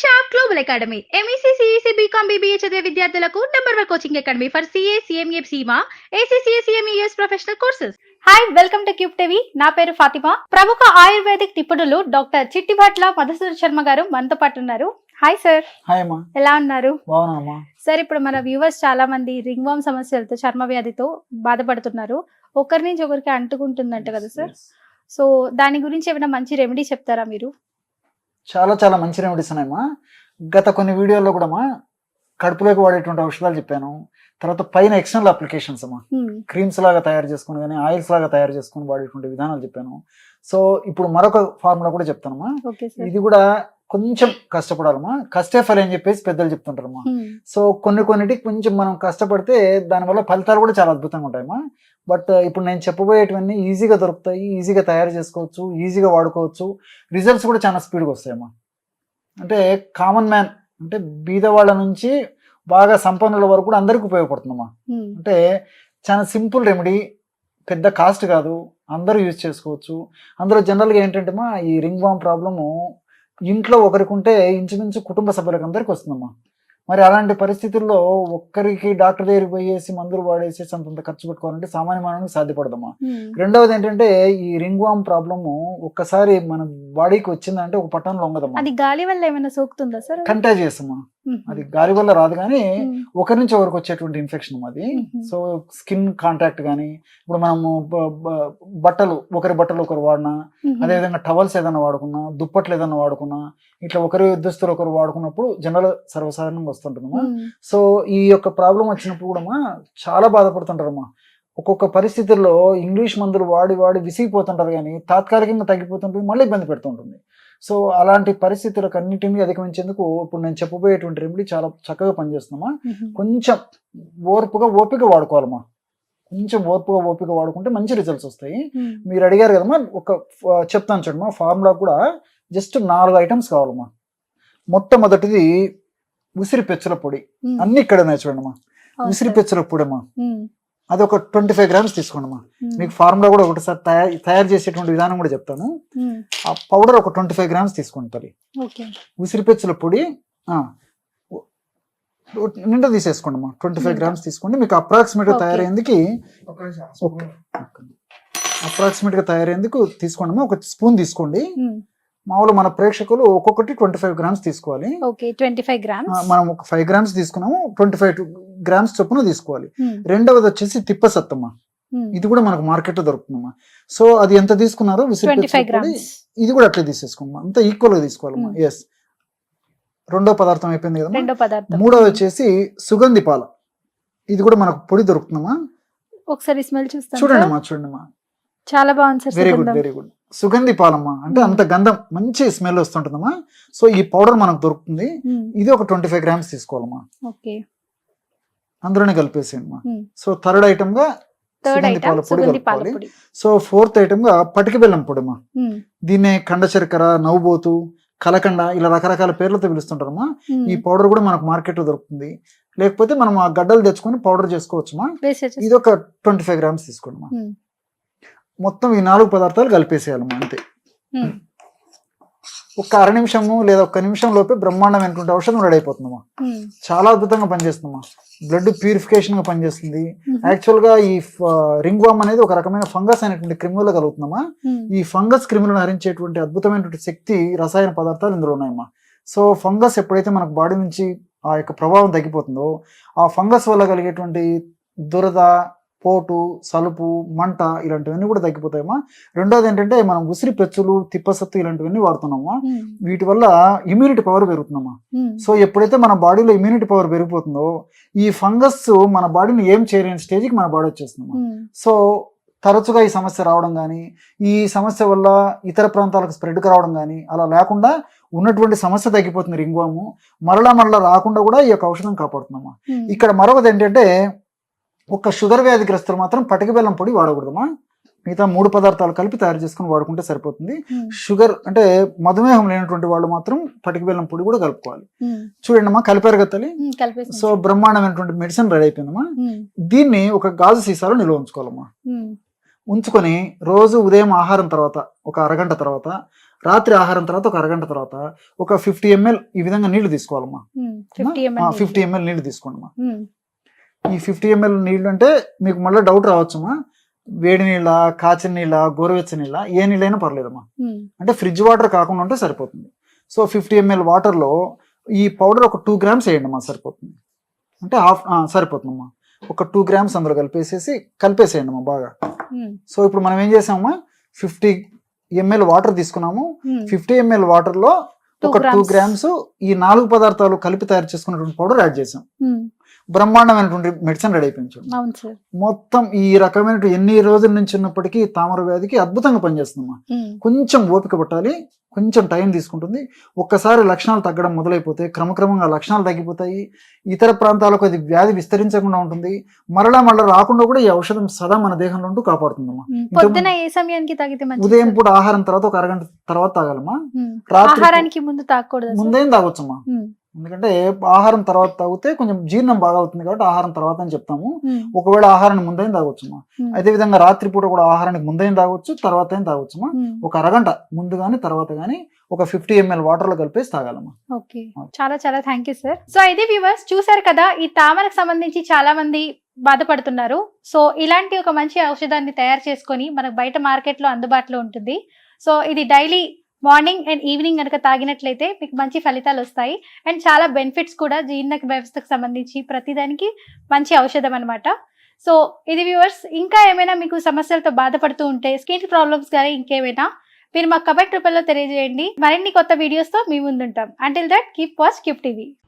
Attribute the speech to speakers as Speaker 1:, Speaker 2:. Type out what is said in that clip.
Speaker 1: Shop global academy MEC CEC BCom BBA చదివే విద్యార్థులకు number one coaching academy for CA CMA Seema ACCA CMES professional courses hi welcome to Cube TV నా పేరు ఫాతిమా. ప్రముఖ ayurvedic నిపుణులు doctor చిట్టిభట్ల Madhusudan Sharma గారు మనతో పాటు ఉన్నారు. హాయ్ సార్
Speaker 2: హాయ్ అమ్మా.
Speaker 1: ఎలా ఉన్నారు? సార్ ఇప్పుడు మన వ్యూవర్స్ చాలా మంది రింగ్ వామ్ సమస్యలతో చర్మ వ్యాధితో బాధపడుతున్నారు. ఒకరి నుంచి ఒకరికి అంటుకుంటుందంట కదా సార్ సో దాని గురించి ఏమైనా మంచి రెమెడీ చెప్తారా మీరు?
Speaker 2: చాలా చాలా మంచి రెమెడీస్ ఉన్నాయమ్మా. గత కొన్ని వీడియోల్లో కూడా అమ్మా కడుపులోకి వాడేటువంటి ఔషధాలు చెప్పాను. తర్వాత పైన ఎక్స్టర్నల్ అప్లికేషన్స్ అమ్మా. క్రీమ్స్ లాగా తయారు చేసుకుని కానీ ఆయిల్స్ లాగా తయారు చేసుకుని వాడేటువంటి విధానాలు చెప్పాను. సో ఇప్పుడు మరొక ఫార్ములా కూడా చెప్తానమ్మా. ఇది కూడా కొంచెం కష్టపడాలమ్మా. కష్టే ఫలం అని చెప్పేసి పెద్దలు చెప్తుంటారమ్మా. సో కొన్ని కొన్నిటికి కొంచెం మనం కష్టపడితే దానివల్ల ఫలితాలు కూడా చాలా అద్భుతంగా ఉంటాయమ్మా. బట్ ఇప్పుడు నేను చెప్పబోయేటివన్నీ ఈజీగా దొరుకుతాయి ఈజీగా తయారు చేసుకోవచ్చు ఈజీగా వాడుకోవచ్చు. రిజల్ట్స్ కూడా చాలా స్పీడ్గా వస్తాయమ్మా. అంటే కామన్ మ్యాన్ అంటే బీద వాళ్ళ నుంచి బాగా సంపన్నుల వరకు కూడా అందరికీ ఉపయోగపడుతుందమ్మా. అంటే చాలా సింపుల్ రెమెడీ పెద్ద కాస్ట్ కాదు అందరూ యూజ్ చేసుకోవచ్చు. అందులో జనరల్గా ఏంటంటే మా ఈ రింగ్ వామ్ ప్రాబ్లము ఇంట్లో ఒకరికి ఉంటే ఇంచుమించు కుటుంబ సభ్యులకు అందరికి వస్తుందమ్మా మరి అలాంటి పరిస్థితుల్లో ఒక్కరికి డాక్టర్ దగ్గరికి పోయేసి మందులు వాడేసి అంతంత ఖర్చు పెట్టుకోవాలంటే సామాన్య మానవునికి సాధ్యపడదమ్మా. రెండవది ఏంటంటే ఈ రింగ్ వామ్ ప్రాబ్లము ఒక్కసారి మన బాడీకి వచ్చిందంటే ఒక పట్టణంలో ఉండదమ్మా
Speaker 1: అది గాలి వల్ల ఏమైనా సోకుతుందా సార్
Speaker 2: కంటాజియస్ అమ్మా. అది గాలి వల్ల రాదు కానీ. ఒకరి నుంచి ఒకరికి వచ్చేటువంటి ఇన్ఫెక్షన్ అది. సో స్కిన్ కాంటాక్ట్ కానీ ఇప్పుడు మనము బట్టలు ఒకరి బట్టలు ఒకరు వాడినా. అదేవిధంగా టవల్స్ ఏదైనా వాడుకున్నా దుప్పట్లు ఏదైనా వాడుకున్నా ఇట్లా ఒకరి దుస్తులు ఒకరు వాడుకున్నప్పుడు జనరల్ సర్వసాధారణంగా వస్తుంటుందమ్మా. సో ఈ యొక్క ప్రాబ్లం వచ్చినప్పుడు కూడా చాలా బాధపడుతుంటారమ్మా ఒక్కొక్క పరిస్థితుల్లో ఇంగ్లీష్ మందులు వాడి వాడి విసిగిపోతుంటారు కానీ తాత్కాలికంగా తగ్గిపోతుంటుంది మళ్ళీ ఇబ్బంది పెడుతుంటుంది సో అలాంటి పరిస్థితులకు అన్నిటిని అధిగమించేందుకు ఇప్పుడు నేను చెప్పబోయేటువంటి రెమెడీ చాలా చక్కగా పనిచేస్తుందమ్మా
Speaker 1: హ్మ్.
Speaker 2: కొంచెం ఓర్పుగా ఓపిక వాడుకోవాలమ్మా కొంచెం ఓర్పుగా ఓపిక వాడుకుంటే మంచి రిజల్ట్స్ వస్తాయి. మీరు అడిగారు కదమ్మా ఒక చెప్తాను చూడమ్మా ఫార్ములా కూడా జస్ట్ నాలుగు ఐటమ్స్ కావాలమ్మా మొట్టమొదటిది ఉసిరి పెచ్చల పొడి. అన్ని ఇక్కడ చూడమ్మా ఉసిరి
Speaker 1: సార్.
Speaker 2: పెచ్చల పొడి అమ్మా. అది ఒక ట్వంటీ ఫైవ్ గ్రామ్స్ తీసుకోండమ్మా.
Speaker 1: హ్మ్.
Speaker 2: మీకు ఫార్ములా కూడా ఒకటిసారి తయారు తయారు చేసేటువంటి విధానం కూడా చెప్తాను. ఆ పౌడర్ ఒక ట్వంటీ ఫైవ్ గ్రామ్స్ తీసుకోండి తల్లి.
Speaker 1: ఓకే.
Speaker 2: ఉసిరి పెచ్చల పొడి నిండా తీసేసుకోండి అమ్మా ట్వంటీ ఫైవ్. గ్రామ్స్ తీసుకోండి. మీకు
Speaker 1: అప్రాక్సిమేట్గా.
Speaker 2: తయారయ్యేందుకు అప్రాక్సిమేట్గా తయారయ్యేందుకు తీసుకోండి అమ్మా ఒక స్పూన్ తీసుకోండి. మామూలు మన ప్రేక్షకులు ఒక్కొక్కటి ట్వంటీ ఫైవ్ గ్రామ్స్ తీసుకోవాలి.
Speaker 1: ఓకే ట్వంటీ ఫైవ్
Speaker 2: ఆ,
Speaker 1: గ్రామ్స్.
Speaker 2: మనం ఒక ఫైవ్ గ్రామ్స్ తీసుకున్నాము. ట్వంటీ ఫైవ్ గ్రామ్స్ చొప్పున తీసుకోవాలి. రెండవది వచ్చేసి తిప్పసత్తమ్మ. ఇది కూడా మనకు మార్కెట్లో దొరుకుతుందమ్మా. సో అది ఎంత తీసుకున్నారో ఇది కూడా అట్లే తీసేసుకోమ్మా. అంతా ఈక్వల్గా తీసుకోవాలమ్మా. ఎస్ రెండో పదార్థం అయిపోయింది కదా మూడోది వచ్చేసి సుగంధి పాల. ఇది కూడా మనకు పొడి దొరుకుతుందమ్మా.
Speaker 1: ఒకసారి స్మెల్ చూస్తాను
Speaker 2: చూడండి. అమ్మా చూడండి అమ్మా
Speaker 1: చాలా బాగుంది sir
Speaker 2: very good. Very good సుగంధి పాలమ్మా. అంటే. అంత గంధం మంచి స్మెల్ వస్తుంటుందమ్మా. సో ఈ పౌడర్ మనకు దొరుకుతుంది. ఇది ఒక ట్వంటీ ఫైవ్ గ్రామ్స్ తీసుకోవాలమ్మా.
Speaker 1: ఓకే.
Speaker 2: అందులోనే కలిపేసేయండి మా. సో థర్డ్
Speaker 1: ఐటమ్గా
Speaker 2: సుగంధి పాల పొడి కలుపుకోవాలి.
Speaker 1: పొడి
Speaker 2: సో ఫోర్త్ ఐటమ్గా పటిక బెల్లం పొడిమా
Speaker 1: హ్మ్.
Speaker 2: దీన్నే కండ చక్కెర నవ్వుబోతు కలకండ ఇలా రకరకాల పేర్లతో పిలుస్తుంటారమ్మా. ఈ పౌడర్ కూడా మనకు మార్కెట్లో దొరుకుతుంది. లేకపోతే మనం ఆ గడ్డలు తెచ్చుకొని పౌడర్ చేసుకోవచ్చుమా ఇది ఒక ట్వంటీ ఫైవ్ గ్రామ్స్ తీసుకోండి మా. మొత్తం ఈ నాలుగు పదార్థాలు కలిపేసేయాలమ్మా అంతే. ఒక్క అర నిమిషము లేదా ఒక్క నిమిషం లోపే బ్రహ్మాండమైనటువంటి ఔషధం రెడీ అయిపోతుందమ్మా. చాలా అద్భుతంగా పనిచేస్తుందమ్మా బ్లడ్ ప్యూరిఫికేషన్గా పనిచేస్తుంది. యాక్చువల్గా ఈ రింగ్ వామ్ అనేది ఒక రకమైన ఫంగస్ అనేటువంటి క్రిములు కలుగుతుందమ్మా. ఈ ఫంగస్ క్రిములను హరించేటువంటి అద్భుతమైనటువంటి శక్తి రసాయన పదార్థాలు ఇందులో ఉన్నాయమ్మా సో ఫంగస్ ఎప్పుడైతే మనకు బాడీ నుంచి ఆ యొక్క ప్రభావం తగ్గిపోతుందో ఆ ఫంగస్ వల్ల కలిగేటువంటి దురద పోటు సలుపు మంట ఇలాంటివన్నీ కూడా తగ్గిపోతాయమ్మా రెండోది ఏంటంటే మనం ఉసిరి పెచ్చులు తిప్పసత్తు ఇలాంటివన్నీ వాడుతున్నామా. వీటి వల్ల ఇమ్యూనిటీ పవర్ పెరుగుతుందమ్మా. సో ఎప్పుడైతే మన బాడీలో ఇమ్యూనిటీ పవర్ పెరిగిపోతుందో ఈ ఫంగస్ మన బాడీని ఏం చేయలేని స్టేజ్కి మన బాడీ వచ్చేస్తుందమ్మా. సో తరచుగా ఈ సమస్య రావడం కానీ ఈ సమస్య వల్ల ఇతర ప్రాంతాలకు స్ప్రెడ్కి రావడం కానీ అలా లేకుండా ఉన్నటువంటి సమస్య తగ్గిపోతుంది రింగ్వాము మరలా మరలా రాకుండా కూడా ఈ యొక్క ఔషధం కాపాడుతుందమ్మా. ఇక్కడ మరొకటి ఏంటంటే ఒక షుగర్ వ్యాధిగ్రస్తులు మాత్రం పటిక బెల్లం పొడి వాడకూడదమ్మా. మిగతా మూడు పదార్థాలు కలిపి తయారు చేసుకుని వాడుకుంటే సరిపోతుంది.
Speaker 1: హ్మ్.
Speaker 2: షుగర్ అంటే మధుమేహం లేనటువంటి వాళ్ళు మాత్రం పటిక బెల్లం పొడి కూడా కలుపుకోవాలి.
Speaker 1: హ్మ్.
Speaker 2: చూడండి అమ్మా కలిపారు
Speaker 1: హ్మ్. కలిపేసి.
Speaker 2: సో బ్రహ్మాండమైనటువంటి మెడిసిన్ రెడీ అయిపోయిందమ్మా. దీన్ని ఒక గాజు సీసాలో నిల్వ ఉంచుకోవాలమ్మా. ఉంచుకొని రోజు ఉదయం ఆహారం తర్వాత ఒక అరగంట తర్వాత రాత్రి ఆహారం తర్వాత ఒక అరగంట తర్వాత ఒక ఫిఫ్టీ ఎంఎల్ ఈ విధంగా నీళ్ళు తీసుకోవాలమ్మా.
Speaker 1: ఫిఫ్టీ
Speaker 2: ఎంఎల్ నీళ్ళు. తీసుకోండి ఈ ఫిఫ్టీ ఎంఎల్ నీళ్ళు అంటే మీకు మళ్ళీ డౌట్ రావచ్చమ్మా వేడి నీళ్ళ కాచిన నీళ్ళ గోరువెచ్చని నీళ్ళ ఏ నీళ్ళైనా పర్లేదమ్మా అంటే ఫ్రిడ్జ్ వాటర్ కాకుండా ఉంటే సరిపోతుంది. సో ఫిఫ్టీ ఎంఎల్ వాటర్లో ఈ పౌడర్ ఒక టూ గ్రామ్స్ వేయండి అమ్మా సరిపోతుంది. అంటే హాఫ్ సరిపోతుందమ్మా. ఒక టూ గ్రామ్స్ అందులో కలిపేసేసి కలిపేసేయండి అమ్మా బాగా సో ఇప్పుడు మనం ఏం చేసామమ్మా? ఫిఫ్టీ ఎంఎల్ వాటర్ తీసుకున్నాము. ఫిఫ్టీ ఎంఎల్ వాటర్లో ఒక టూ. గ్రామ్స్ ఈ నాలుగు పదార్థాలు కలిపి తయారు చేసుకున్నటువంటి పౌడర్ యాడ్ చేసాం. బ్రహ్మాండమైనటువంటి మెడిసిన్ రెడీ అయిపోయింది చూడండి. మొత్తం ఈ రకమైన ఎన్ని రోజుల నుంచి ఉన్నప్పటికీ తామర వ్యాధికి అద్భుతంగా పనిచేస్తుందమ్మా. కొంచెం ఓపిక పట్టాలి కొంచెం టైం తీసుకుంటుంది. ఒక్కసారి లక్షణాలు తగ్గడం మొదలైపోతే క్రమక్రమంగా లక్షణాలు తగ్గిపోతాయి. ఇతర ప్రాంతాలకు అది వ్యాధి విస్తరించకుండా ఉంటుంది. మరలా మళ్ళీ రాకుండా కూడా ఈ ఔషధం సదా మన దేహంలో ఉంటూ కాపాడుతుందమ్మా. ఉదయం? పూట ఆహారం తర్వాత ఒక అరగంట తర్వాత తాగాలమ్మా. రాత్రి
Speaker 1: ముందేం
Speaker 2: తాగొచ్చమ్మా. ఎందుకంటే ఆహారం తర్వాత తాగితే కొంచెం జీర్ణం బాగా అవుతుంది కాబట్టి ఆహారం తర్వాత అని చెప్తాము. ఒకవేళ ఆహారాన్ని ముందైన తాగొచ్చమ్మా అదే విధంగా రాత్రి పూట కూడా ఆహారానికి ముందైన తాగొచ్చు తర్వాత అయిన తాగొచ్చమ్మా ఒక అరగంట ముందు కానీ తర్వాత కానీ ఒక ఫిఫ్టీ ఎంఎల్ వాటర్లో కలిపేసి తాగాలమ్మా.
Speaker 1: ఓకే. చాలా చాలా థ్యాంక్ యూ సార్. సో ఇది వ్యూవర్స్ చూసారు కదా ఈ తామరకు సంబంధించి చాలా మంది బాధపడుతున్నారు. సో ఇలాంటి ఒక మంచి ఔషధాన్ని తయారు చేసుకొని మనకు బయట మార్కెట్లో అందుబాటులో ఉంటుంది. సో ఇది డైలీ మార్నింగ్ అండ్ ఈవినింగ్ కనుక తాగినట్లయితే మీకు మంచి ఫలితాలు వస్తాయి. అండ్ చాలా బెనిఫిట్స్ కూడా జీర్ణ వ్యవస్థకు సంబంధించి ప్రతిదానికి మంచి ఔషధం అనమాట సో ఇది వ్యూవర్స్ ఇంకా ఏమైనా మీకు సమస్యలతో బాధపడుతూ ఉంటే స్కిన్ ప్రాబ్లమ్స్ కానీ ఇంకేమైనా మీరు మా కమెంట్ రూపంలో తెలియజేయండి. మరిన్ని కొత్త వీడియోస్తో మీ ముందుంటాం. Until that keep watch keep TV